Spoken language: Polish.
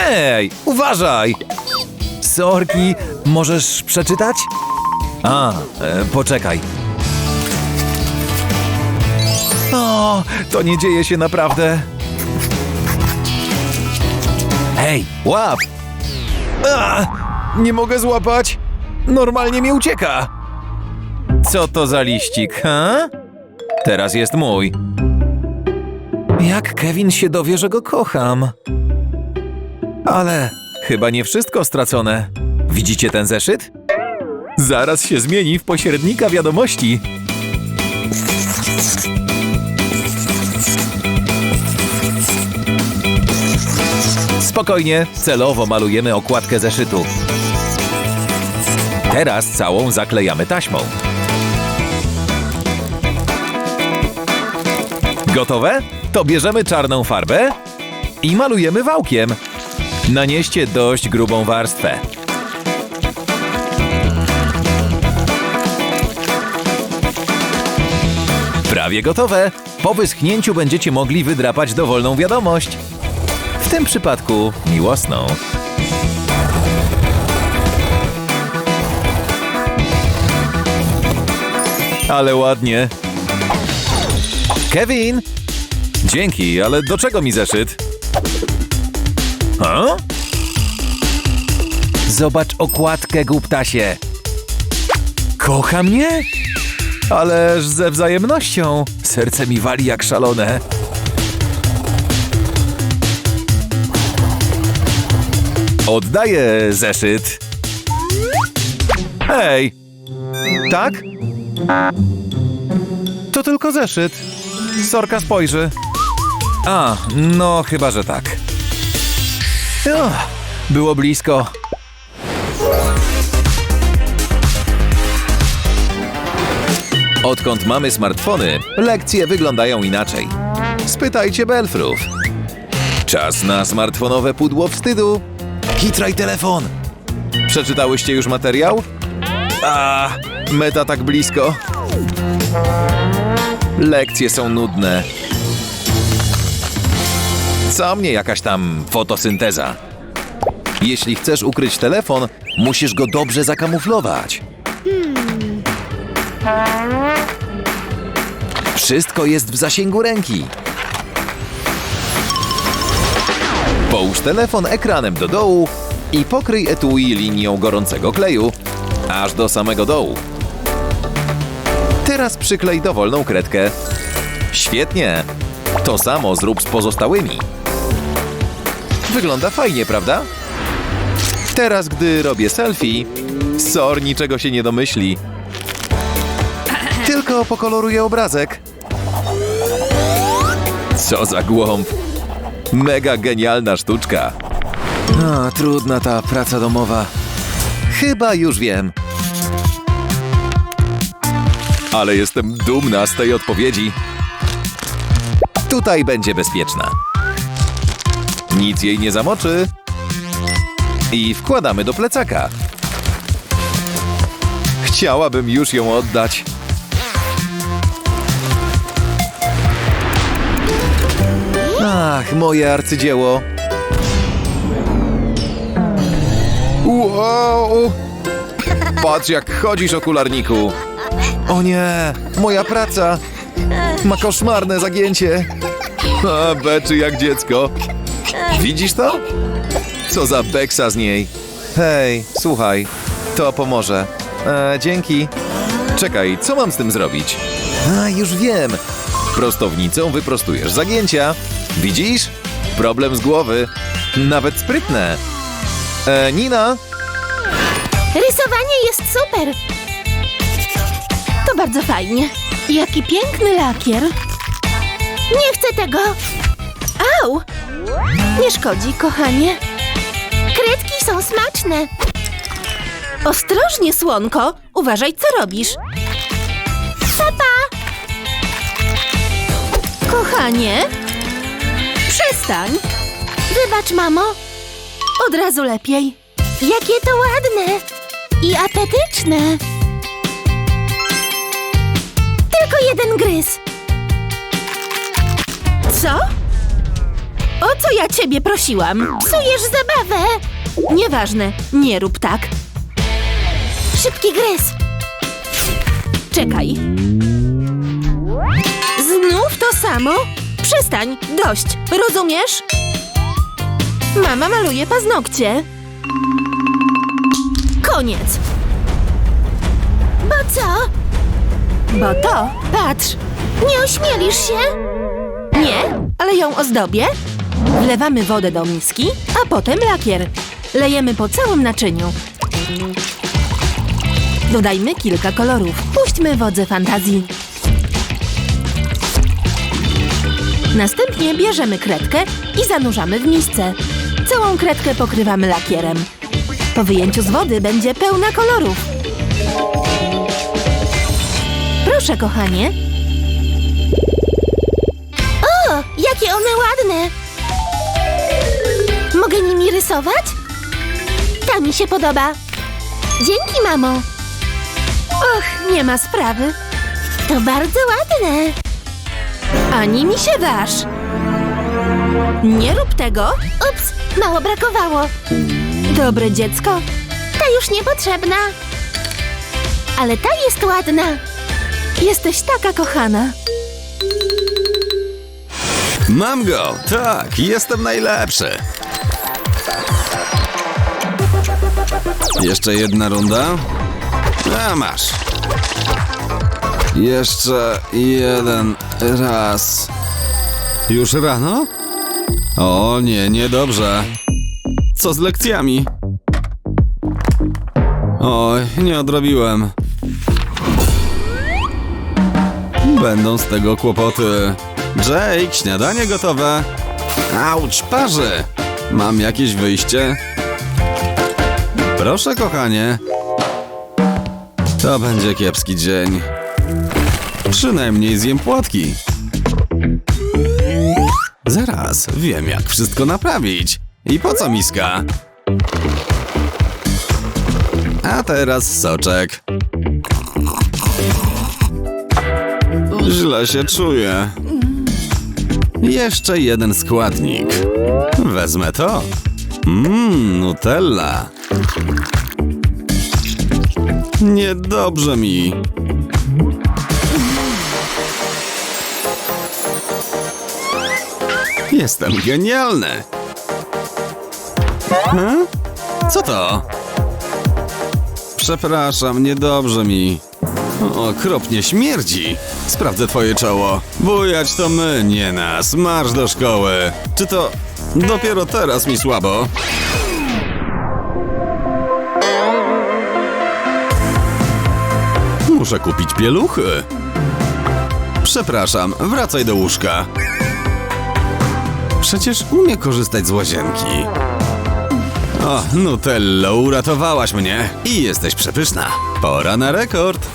Ej, uważaj! Sorki, możesz przeczytać? A, e, poczekaj. O, to nie dzieje się naprawdę. Hej, łap! A, nie mogę złapać. Normalnie mi ucieka. Co to za liścik, ha? Teraz jest mój. Jak Kevin się dowie, że go kocham? Ale chyba nie wszystko stracone. Widzicie ten zeszyt? Zaraz się zmieni w pośrednika wiadomości. Spokojnie, celowo malujemy okładkę zeszytu. Teraz całą zaklejamy taśmą. Gotowe? To bierzemy czarną farbę i malujemy wałkiem. Nanieście dość grubą warstwę. Prawie gotowe. Po wyschnięciu będziecie mogli wydrapać dowolną wiadomość. W tym przypadku miłosną. Ale ładnie. Kevin! Dzięki, ale do czego mi zeszyt? Ha? Zobacz okładkę, głuptasie. Kocha mnie? Ależ ze wzajemnością. Serce mi wali jak szalone. Oddaję zeszyt. Hej! Tak? To tylko zeszyt. Sorka spojrzy. A, no chyba, że tak. Uch, było blisko. Odkąd mamy smartfony, lekcje wyglądają inaczej. Spytajcie Belfrów. Czas na smartfonowe pudło wstydu. Kitraj telefon. Przeczytałyście już materiał? A, meta tak blisko. Lekcje są nudne. Co mnie jakaś tam fotosynteza? Jeśli chcesz ukryć telefon, musisz go dobrze zakamuflować. Wszystko jest w zasięgu ręki. Połóż telefon ekranem do dołu i pokryj etui linią gorącego kleju, aż do samego dołu. Teraz przyklej dowolną kredkę. Świetnie! To samo zrób z pozostałymi. Wygląda fajnie, prawda? Teraz, gdy robię selfie, Sor niczego się nie domyśli. Tylko pokoloruję obrazek. Co za głąb. Mega genialna sztuczka. A, trudna ta praca domowa. Chyba już wiem. Ale jestem dumna z tej odpowiedzi. Tutaj będzie bezpieczna. Nic jej nie zamoczy. I wkładamy do plecaka. Chciałabym już ją oddać. Ach, moje arcydzieło. Wow! Patrz jak chodzisz, okularniku. O nie, moja praca. Ma koszmarne zagięcie. A, beczy jak dziecko. Widzisz to? Co za beksa z niej. Hej, słuchaj, to pomoże. E, dzięki. Czekaj, co mam z tym zrobić? A, już wiem. Prostownicą wyprostujesz zagięcia. Widzisz? Problem z głowy. Nawet sprytne. E, Nina? Rysowanie jest super! To bardzo fajnie. Jaki piękny lakier. Nie chcę tego! Au! Nie szkodzi, kochanie. Kredki są smaczne. Ostrożnie, słonko. Uważaj, co robisz. Papa! Kochanie? Przestań. Wybacz, mamo. Od razu lepiej. Jakie to ładne i apetyczne. Tylko jeden gryz. Co? O co ja ciebie prosiłam? Psujesz zabawę! Nieważne, nie rób tak. Szybki gryz. Czekaj. Znów to samo? Przestań, dość, rozumiesz? Mama maluje paznokcie. Koniec. Bo co? Bo to, patrz. Nie ośmielisz się? Nie, ale ją ozdobię. Wlewamy wodę do miski, a potem lakier. Lejemy po całym naczyniu. Dodajmy kilka kolorów. Puśćmy wodze fantazji. Następnie bierzemy kredkę i zanurzamy w misce. Całą kredkę pokrywamy lakierem. Po wyjęciu z wody będzie pełna kolorów. Proszę, kochanie. O, jakie one ładne! Rysować? Ta mi się podoba. Dzięki, mamo. Och, nie ma sprawy. To bardzo ładne. Ani mi się waż. Nie rób tego. Ups, mało brakowało. Dobre dziecko. Ta już niepotrzebna. Ale ta jest ładna. Jesteś taka kochana. Mam go! Tak, jestem najlepszy! Jeszcze jedna runda? A masz. Jeszcze jeden raz. Już rano? O nie, niedobrze. Co z lekcjami? Oj, nie odrobiłem. Będą z tego kłopoty. Jake, śniadanie gotowe. Auć, parzy. Mam jakieś wyjście? Proszę, kochanie. To będzie kiepski dzień. Przynajmniej zjem płatki. Zaraz, wiem jak wszystko naprawić. I po co miska? A teraz soczek. Źle się czuję. Jeszcze jeden składnik. Wezmę to. Mmm, Nutella. Niedobrze mi. Jestem genialny. Hm? Co to? Przepraszam, niedobrze mi. Okropnie śmierdzi. Sprawdzę twoje czoło. Bujać to my, nie nas. Marsz do szkoły. Czy to dopiero teraz mi słabo? Muszę kupić pieluchy. Przepraszam, wracaj do łóżka. Przecież umie korzystać z łazienki. O, Nutello, uratowałaś mnie i jesteś przepyszna. Pora na rekord.